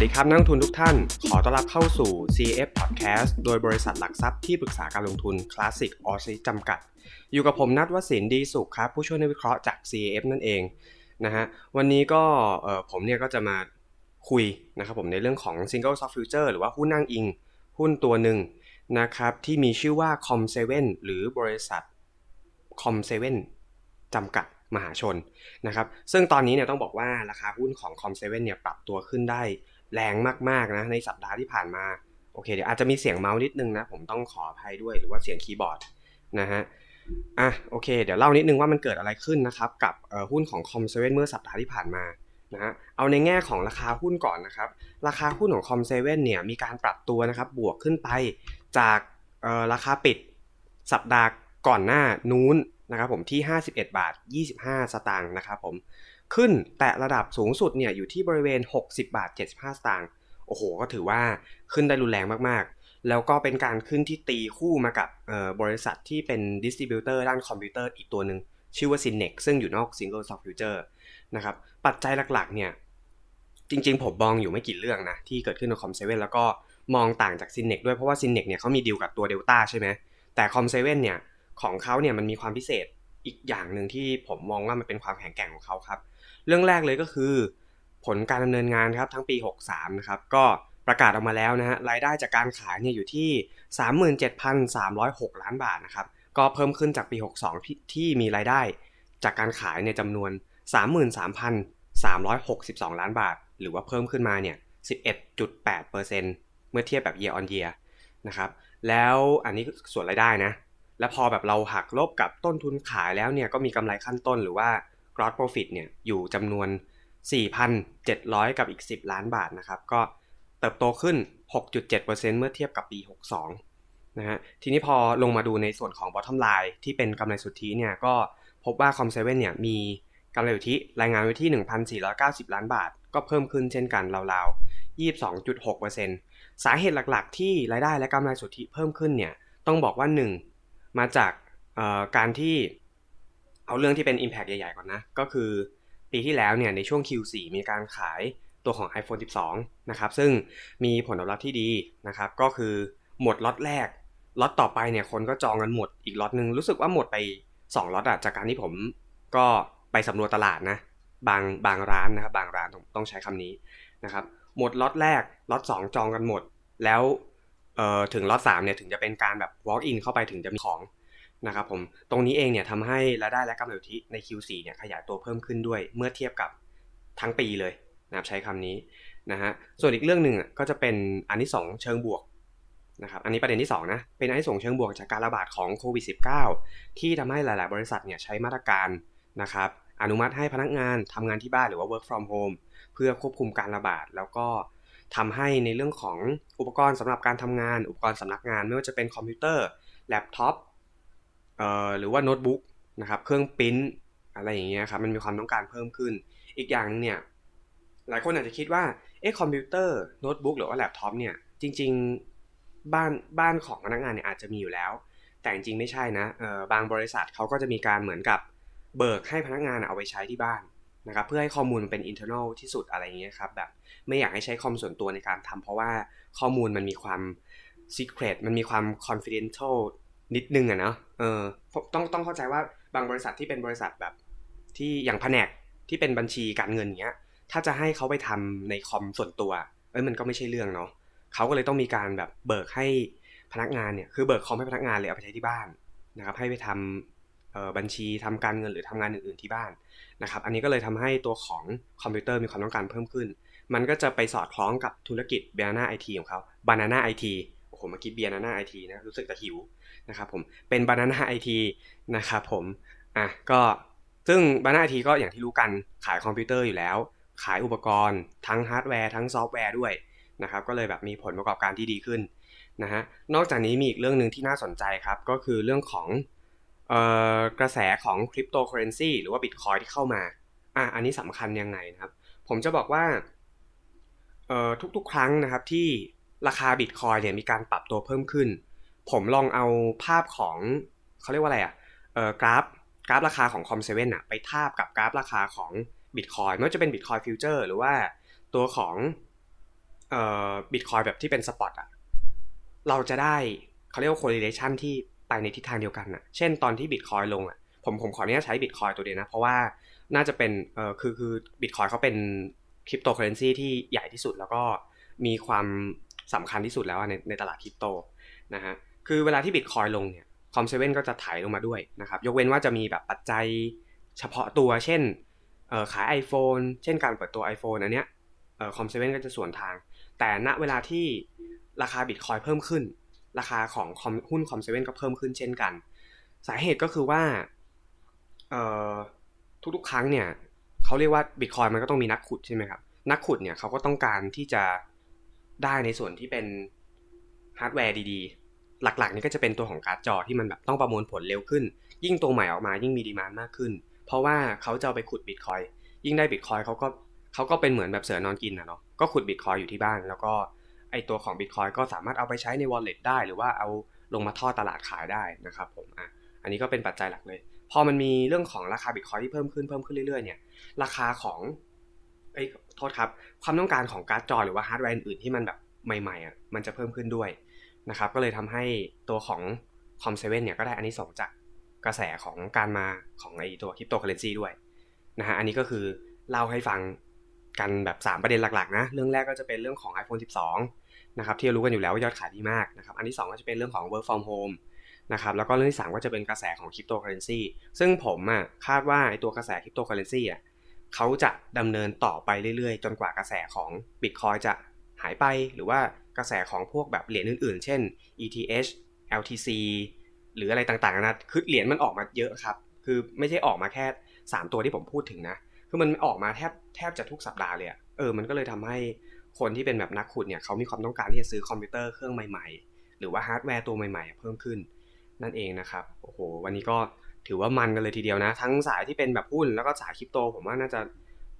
วัสดีครับนักลงทุนทุกท่าน ขอต้อนรับเข้าสู่ CF Podcast โดยบริษัทหลักทรัพย์ที่ปรึกษาการลงทุน Classic o s จำกัด อยู่กับผมนัทวสินดีสุขครับ ผู้ช่วยนักวิเคราะห์จาก CF นั่นเองนะฮะวันนี้ก็ผมเนี่ยก็จะมาคุยนะครับผมในเรื่องของ Single Stock Future หรือว่าหุ้นนั่งอิง หุ้นตัวหนึ่งนะครับที่มีชื่อว่า Com7 หรือบริษัท Com7 จำกัดมหาชนนะครับ ซึ่งตอนนี้เนี่ยต้องบอกว่าราคาหุ้นของ Com7 เนี่ยปรับตัวขึ้นได้ แรงมากๆนะในสัปดาห์ที่ผ่านมา โอเค เดี๋ยวอาจจะมีเสียงเมาส์นิดนึงนะ ผมต้องขออภัยด้วยหรือว่าเสียงคีย์บอร์ดนะฮะอะโอเค เดี๋ยวเล่านิดนึงว่ามันเกิดอะไรขึ้นนะครับกับหุ้นของ Com7 เว่นเมื่อสัปดาห์ที่ผ่านมานะฮะเอาในแง่ของราคาหุ้นก่อนนะครับ ราคาหุ้นของ Com7 เว่นเนี่ยมีการปรับตัวนะครับบวกขึ้นไปจากราคาปิดสัปดาห์ก่อนหน้านู้นนะครับผมที่ 51 บาท 25 สตางค์นะครับผม ขึ้นแตะระดับสูงสุดเนี่ยอยู่ที่บริเวณ 60 บาท 75 สตางค์โอ้โห ก็ถือว่าขึ้นได้รุนแรงมากๆ แล้วก็เป็นการขึ้นที่ตีคู่มากับบริษัทที่เป็นดิสติบิวเตอร์ด้านคอมพิวเตอร์อีกตัวหนึ่งชื่อว่า Synex ซึ่งอยู่นอก Single Stock Future นะครับปัจจัยหลักๆเนี่ยจริงๆ ผมมองอยู่ไม่กี่เรื่องนะ ที่เกิดขึ้นใน Com7 แล้วก็มองต่างจาก Synex ด้วยเพราะว่า Synex เนี่ยเขามีดีลกับตัว Delta ใช่ไหมแต่ Com7 เนี่ยของเขาเนี่ยมันมีความพิเศษ อีกอย่างหนึ่งที่ผมมองว่ามันเป็นความแข็งแกร่งของเขาครับ เรื่องแรกเลยก็คือ ผลการดำเนินงานครับทั้งปี 63 นะครับ ก็ประกาศออกมาแล้วนะฮะรายได้จากการขายเนี่ยอยู่ที่ 37,306 ล้านบาทนะครับ ก็เพิ่มขึ้นจากปี 62 ที่ที่มีรายได้จากการขายในจำนวน 33,362 ล้านบาท หรือว่าเพิ่มขึ้นมาเนี่ย 11.8%เมื่อเทียบแบบ year on year นะครับ แล้วอันนี้ส่วนรายได้นะ แล้วพอแบบเราหักลบกับต้นทุนขายแล้วเนี่ยก็มีกำไรขั้นต้นหรือว่า gross profit เนี่ยอยู่จำนวน 4,700 กับอีก 10 ล้านบาทนะครับก็เติบโตขึ้น 6.7%เมื่อเทียบกับปี 62 นะฮะทีนี้พอลงมาดูในส่วนของ bottom line ที่เป็นกำไรสุทธิเนี่ยก็พบว่า Com7 เนี่ยมีกำไรสุทธิรายงานไว้ที่ 1,490 ล้านบาท ก็เพิ่มขึ้นเช่นกันราวๆ 22.6%สาเหตุหลักๆ ที่รายได้และกำไรสุทธิเพิ่มขึ้นเนี่ยต้องบอกว่า 1 มาจากการที่เอาเรื่องที่เป็น Impact ใหญ่ๆก่อนนะ ก็คือปีที่แล้วเนี่ยในช่วง Q4 มีการขายตัวของ iPhone 12 นะครับ ซึ่งมีผลตอบรับที่ดีนะครับ ก็คือหมดล็อตแรกล็อตต่อไปเนี่ยคนก็จองกันหมดอีกล็อตหนึ่งรู้สึกว่าหมดไป 2ล็อตอะจากการที่ผมก็ไปสำรวจตลาดนะบางบางร้านนะครับบางร้านต้องต้องใช้คำนี้นะครับหมดล็อตแรกล็อต2จองกันหมด แล้ว เอ่อถึงล็อต3เนี่ยถึงจะเป็นการแบบ walk in เข้าไปถึงจะมีของนะครับผมตรงนี้เองเนี่ยทำให้รายได้และกำไรสุทธิใน Q4 เนี่ยขยายตัวเพิ่มขึ้นด้วยเมื่อเทียบกับทั้งปีเลยนะครับใช้คำนี้นะฮะส่วนอีกเรื่องหนึ่งก็จะเป็นอันที่ 2 เชิงบวกนะครับอันนี้ประเด็นที่ 2 นะ เป็นอันที่2เชิงบวกจากการระบาดของโควิด -19 ที่ทำให้หลาย ๆ บริษัทเนี่ยใช้มาตรการนะครับอนุมัติให้พนักงานทำงานที่บ้านหรือว่า work from home เพื่อควบคุมการระบาด แล้วก็ ทำให้ในเรื่องของอุปกรณ์สำหรับการทำงาน อุปกรณ์สำนักงาน ไม่ว่าจะเป็นคอมพิวเตอร์แล็ปท็อปหรือว่าโน้ตบุ๊กนะครับเครื่องปริ้นอะไรอย่างเงี้ยครับมันมีความต้องการเพิ่มขึ้น อีกอย่างนึงเนี่ยหลายคนอาจจะคิดว่าเอ๊ะคอมพิวเตอร์โน้ตบุ๊กหรือว่าแล็ปท็อปเนี่ยจริง ๆบ้านบ้านของพนักงานเนี่ยอาจจะมีอยู่แล้ว แต่จริงๆไม่ใช่นะบางบริษัทเขาก็จะมีการเหมือนกับเบิกให้พนักงานเอาไปใช้ที่บ้าน นะครับเพื่อให้ข้อมูลมันเป็น internal ที่สุดอะไรอย่างเงี้ยครับแบบไม่อยากให้ใช้คอมส่วนตัวในการทำเพราะว่าข้อมูลมันมีความ secret มันมีความ confidential นิดนึงอะเนาะเออต้องต้องเข้าใจว่าบางบริษัทที่เป็นบริษัทแบบที่อย่างแผนกที่เป็นบัญชีการเงินเงี้ย ถ้าจะให้เขาไปทำในคอมส่วนตัว เอ้ยมันก็ไม่ใช่เรื่องเนาะเขาก็เลยต้องมีการแบบเบิกให้พนักงานเนี่ย คือเบิกคอมให้พนักงานเลยเอาไปใช้ที่บ้านนะครับ ให้ไปทำเอ่อ บัญชีทำการเงินหรือทำงานอื่นๆที่บ้านนะครับ อันนี้ก็เลยทำให้ตัวของคอมพิวเตอร์มีความต้องการเพิ่มขึ้น มันก็จะไปสอดคล้องกับธุรกิจ Banana IT ของเขา Banana IT โอ้โหเมื่อกี้ Banana IT นะรู้สึกจะหิวนะครับผมเป็น Banana IT นะครับผมอะก็ซึ่ง Banana IT ก็อย่างที่รู้กันขายคอมพิวเตอร์อยู่แล้ว ขายอุปกรณ์ ทั้งฮาร์ดแวร์ทั้งซอฟต์แวร์ด้วยนะครับก็เลยแบบมีผลประกอบการที่ดีขึ้นนะฮะนอกจากนี้มีอีกเรื่องหนึ่งที่น่าสนใจครับก็คือเรื่องของ กระแสของคริปโตเคอเรนซีหรือว่าบิตคอยที่เข้ามาอะอันนี้สำคัญยังไงนะครับ ผมจะบอกว่าเอ่อทุกๆ ครั้งนะครับที่ราคาบิตคอยเนี่ยมีการปรับตัวเพิ่มขึ้น ผมลองเอาภาพของเขาเรียกว่าอะไรอะเอ่อกราฟกราฟราคาของ Com7 อะไปทาบกับกราฟราคาของ Bitcoin ไม่ว่าจะเป็น Bitcoin Future หรือว่าตัวของเอ่อบิตคอยแบบที่เป็นสปอตอะเราจะได้เขาเรียกว่า correlation ที่ ไปในทิศทางเดียวกันอะเช่นตอนที่บิตคอยลงอะ ผมผมขออนุญาตใช้บิตคอยตัวเดียวนะ เพราะว่าน่าจะเป็นเอ่อคือคือบิตคอยเขาเป็นคริปโตเคอเรนซีที่ใหญ่ที่สุดแล้วก็มีความสำคัญที่สุดแล้วในในตลาดคริปโตนะฮะ คือเวลาที่บิตคอยลงเนี่ยคอมเซเว่นก็จะถ่ายลงมาด้วยนะครับ ยกเว้นว่าจะมีแบบปัจจัยเฉพาะตัวเช่นขาย iPhone เช่นการเปิดตัว iPhone อันเนี้ยคอมเซเว่นก็จะส่วนทาง แต่ณเวลาที่ราคาบิตคอยเพิ่มขึ้น ราคาของหุ้นคอมเซเว่นก็เพิ่มขึ้นเช่นกัน สาเหตุก็คือว่าทุกๆ ครั้งเนี่ยเขาเรียกว่าบิตคอยมันก็ต้องมีนักขุดใช่ไหมครับ นักขุดเนี่ยเขาก็ต้องการที่จะได้ในส่วนที่เป็นฮาร์ดแวร์ดีๆ หลักๆนี่ก็จะเป็นตัวของการ์ดจอที่มันแบบต้องประมวลผลเร็วขึ้น ยิ่งตัวใหม่ออกมายิ่งมีดีมานมากขึ้น เพราะว่าเขาจะไปขุดบิตคอยยิ่งได้บิตคอยเขาก็เขาก็เป็นเหมือนแบบเสือนอนกินนะเนาะก็ขุดบิตคอยอยู่ที่บ้านแล้วก็ ไอตัวของบิตคอยก็สามารถเอาไปใช้ใน wallet ได้ หรือว่าเอาลงมาทอดตลาดขายได้นะครับผมอะอันนี้ก็เป็นปัจจัยหลักเลย พอมันมีเรื่องของราคาบิตคอยที่เพิ่มขึ้นเพิ่มขึ้นเรื่อยๆเนี่ยราคาของเอ้โทษครับความต้องการของการ์ดจอหรือว่าฮาร์ดแวร์อื่นที่มันแบบใหม่ๆอะมันจะเพิ่มขึ้นด้วยนะครับก็เลยทำให้ตัวของคอมเซเว่นเนี่ยก็ได้อันนี้ส่งจากกระแสของการมาของไอตัวคริปโตเคอเรนซีด้วยนะฮะอันนี้ก็คือเล่าให้ฟังกันแบบ 3 ประเด็นหลักๆนะ เรื่องแรกก็จะเป็นเรื่องของ iPhone 12 นะครับที่รู้กันอยู่แล้วว่ายอดขายดีมากนะครับอันที่ 2 ก็จะเป็นเรื่องของ work from home นะครับแล้วก็เรื่องที่ 3 ก็จะเป็นกระแสของคริปโตเคอเรนซีซึ่งผมอะคาดว่าไอตัวกระแสคริปโตเคอเรนซีอะเขาจะดำเนินต่อไปเรื่อยๆ จนกว่ากระแสของ Bitcoin จะหายไป หรือว่ากระแสของพวกแบบเหรียญอื่นๆ เช่น ETH LTC หรืออะไรต่างๆนะคือเหรียญมันออกมาเยอะครับ คือไม่ใช่ออกมาแค่ 3 ตัวที่ผมพูดถึงนะ คือมันออกมาแทบแทบจะทุกสัปดาห์เลยอะเออ มันก็เลยทำให้ คนที่เป็นแบบนักขุดเนี่ยเขามีความต้องการที่จะซื้อคอมพิวเตอร์เครื่องใหม่ๆ หรือว่าฮาร์ดแวร์ตัวใหม่ๆ เพิ่มขึ้นนั่นเองนะครับโอ้โหวันนี้ก็ถือว่ามันกันเลยทีเดียวนะ ทั้งสายที่เป็นแบบหุ้นแล้วก็สายคริปโต ผมว่าน่าจะ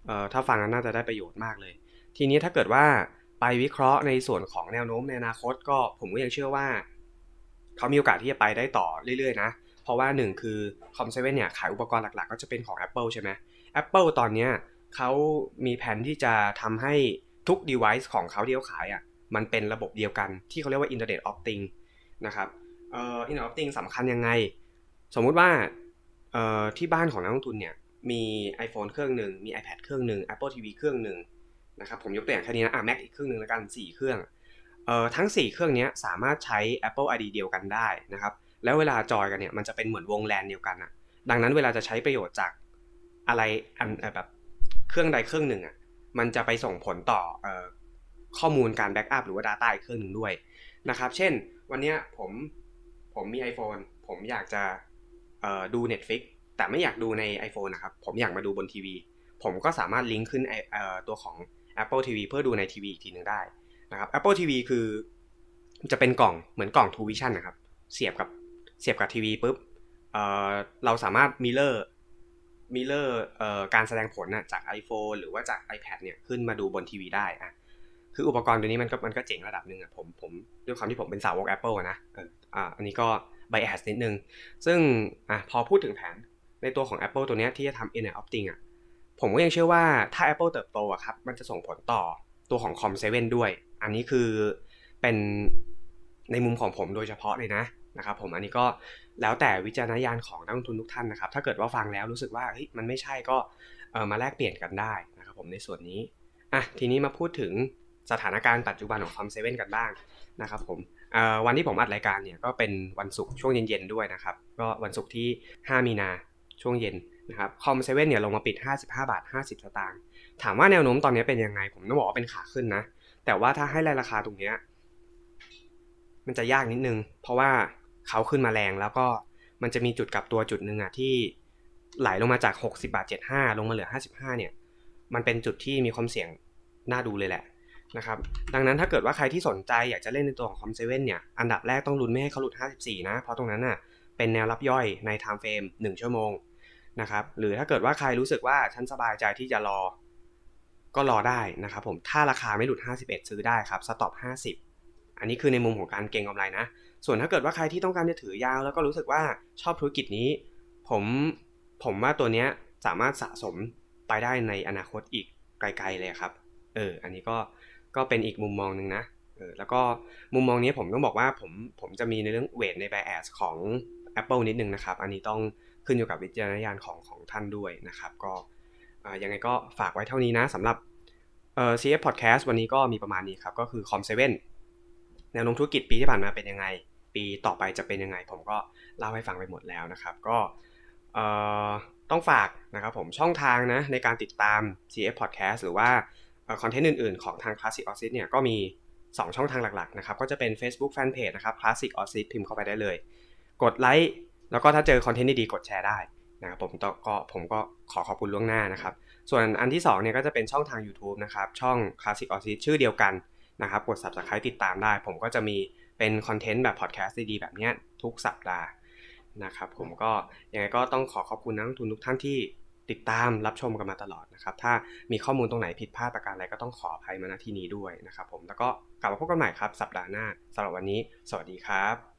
เอ่อถ้าฟังน่าจะได้ประโยชน์มากเลย ทีนี้ถ้าเกิดว่าไปวิเคราะห์ในส่วนของแนวโน้มในอนาคตก็ผมก็ยังเชื่อว่าเขามีโอกาสที่จะไปได้ต่อเรื่อยๆ นะ เพราะว่าหนึ่งคือคอมเซเว่นเนี่ยขายอุปกรณ์หลักๆ ก็จะเป็นของ Apple ใช่ไหม Apple ตอนนี้เขามีแผนที่จะทำให้ ทุก device ของเขาที่เขาขายอะมันเป็นระบบเดียวกันที่เขาเรียกว่า Internet of Things นะครับเอ่อ Internet of Things สำคัญยังไง สมมุติว่าเอ่อที่บ้านของนักลงทุนเนี่ยมี iPhone เครื่องหนึ่งมี iPad เครื่องหนึ่ง Apple TV เครื่องหนึ่งนะครับผมยกตัวอย่างแค่นี้นะอะ Mac อีกเครื่องหนึ่งแล้วกัน 4 เครื่องเอ่อทั้ง 4 เครื่องนี้สามารถใช้ Apple ID เดียวกันได้นะครับแล้วเวลาจอยกันเนี่ยมันจะเป็นเหมือนวงแลนเดียวกันอะดังนั้นเวลาจะใช้ประโยชน์จากอะไรอันแบบเครื่องใดเครื่องหนึ่งอะ มันจะไปส่งผลต่ออข้อมูลการแบ็กอัพหรือว่า Data อีกเครื่องหนึ่งด้วยนะครับ เช่น วันนี้ผมผมมี iPhone ผมอยากจะดู Netflix แต่ไม่อยากดูใน iPhone นะครับ ผมอยากมาดูบนทีวี ผมก็สามารถลิงก์ขึ้นตัวของ Apple TV เพื่อดูในทีวีอีกทีหนึ่งได้นะครับ Apple TV คือจะเป็นกล่องเหมือนกล่อง True Vision นะครับ เสียบกับเสียบกับทีวีปุ๊บเเราสามารถมิเลอร์ มิเลอร์การแสดงผลนะจาก iPhone หรือว่าจาก iPad เนี่ยขึ้นมาดูบนทีวีได้อะคืออุปกรณ์ตัวนี้มันก็มันก็เจ๋งระดับหนึ่งอะผมผมด้วยความที่ผมเป็นสาวก Apple อะนะเอออ่าอันนี้ก็ bias นิดนึง ซึ่งอะพอพูดถึงแผนในตัวของ Apple ตัวนี้ที่จะทำ inner of Things อะผมก็ยังเชื่อว่าถ้า Apple เติบโตอะครับมันจะส่งผลต่อตัวของ Com 7 ด้วย อันนี้คือเป็นในมุมของผมโดยเฉพาะเลยนะนะครับผมอันนี้ก็ แล้วแต่วิจารณญาณของนักลงทุนทุกท่านนะครับ ถ้าเกิดว่าฟังแล้วรู้สึกว่ามันไม่ใช่ก็เออมาแลกเปลี่ยนกันได้นะครับผมในส่วนนี้อะทีนี้มาพูดถึงสถานการณ์ปัจจุบันของ Com 7กันบ้างนะครับผมวันที่ผมอัดรายการเนี่ยก็เป็นวันศุกร์ช่วงเย็นๆด้วยนะครับ ก็วันศุกร์ที่ 5 มีนาช่วงเย็นนะครับคอมเซเว่นเนี่ยลงมาปิด 55 บาท 50 สตางค์ถามว่าแนวโน้มตอนนี้เป็นยังไง ผมต้องบอกว่าเป็นขาขึ้นนะ แต่ว่าถ้าให้รายราคาตรงเนี้ยมันจะยากนิดนึง เพราะว่า เขาขึ้นมาแรงแล้วก็มันจะมีจุดกลับตัวจุดหนึ่งอะที่ไหลลงมาจาก 60บาท75 ลงมาเหลือ 55 เนี่ย มันเป็นจุดที่มีความเสี่ยงน่าดูเลยแหละนะครับดังนั้นถ้าเกิดว่าใครที่สนใจอยากจะเล่นในตัวของคอมเซเว่นเนี่ย อันดับแรกต้องลุ้นไม่ให้เขาหลุด 54 นะ เพราะตรงนั้นน่ะเป็นแนวรับย่อยในไทม์เฟรม1 ชั่วโมงนะครับหรือถ้าเกิดว่าใครรู้สึกว่าฉันสบายใจที่จะรอ ก็รอได้นะครับผมถ้าราคาไม่หลุด 51 ซื้อได้ครับสต็อป50 อันนี้คือในมุมของการเก็งกำไรนะ ส่วนถ้าเกิดว่าใครที่ต้องการจะถือยาวแล้วก็รู้สึกว่าชอบธุรกิจนี้ ผมผมว่าตัวเนี้ยสามารถสะสมไปได้ในอนาคตอีกไกลๆเลยครับ เออ อันนี้ก็ก็เป็นอีกมุมมองหนึ่งนะ เออ แล้วก็มุมมองนี้ผมต้องบอกว่าผมผมจะมีในเรื่องเวทใน bias ของ Apple นิดนึงนะครับ อันนี้ต้องขึ้นอยู่กับวิจารณญาณของของท่านด้วยนะครับ ก็อ่ายังไงก็ฝากไว้เท่านี้นะสำหรับเอ่อ CF Podcast วันนี้ก็มีประมาณนี้ครับ ก็คือ Com 7 แนวโน้มธุรกิจปีที่ผ่านมาเป็นยังไง ปีต่อไปจะเป็นยังไง ผมก็เล่าให้ฟังไปหมดแล้วนะครับ ก็ต้องฝากนะครับผมช่องทางนะในการติดตาม CF Podcast หรือว่าคอนเทนต์อื่นๆ ของทาง Classic o s s i s เนี่ยก็มี 2 ช่องทางหลักๆนะครับก็จะเป็น Facebook Fanpage นะครับ Classic o s s i s พิมพ์เข้าไปได้เลย กดไลค์แล้วก็ถ้าเจอคอนเทนต์ดีๆกดแชร์ได้นะครับผมก็ผมก็ขอขอบคุณล่วงหน้านะครับ ส่วนอันที่2เนี่ยก็จะเป็นช่องทาง YouTube นะครับช่อง Classic o s s i s ชื่อเดียวกัน นะครับกด Subscribe ติดตามได้ ผมก็จะมีเป็นคอนเทนต์แบบพอดแคสต์ดีๆแบบนี้ทุกสัปดาห์นะครับผมก็ยังไงก็ต้องขอขอบคุณนักลงทุนทุกท่านที่ติดตามรับชมกันมาตลอดนะครับ ถ้ามีข้อมูลตรงไหนผิดพลาดประการอะไรก็ต้องขออภัยมาณที่นี้ด้วยนะครับผมแล้วก็กลับมาพบกันใหม่ครับ สัปดาห์หน้าสำหรับวันนี้ สวัสดีครับ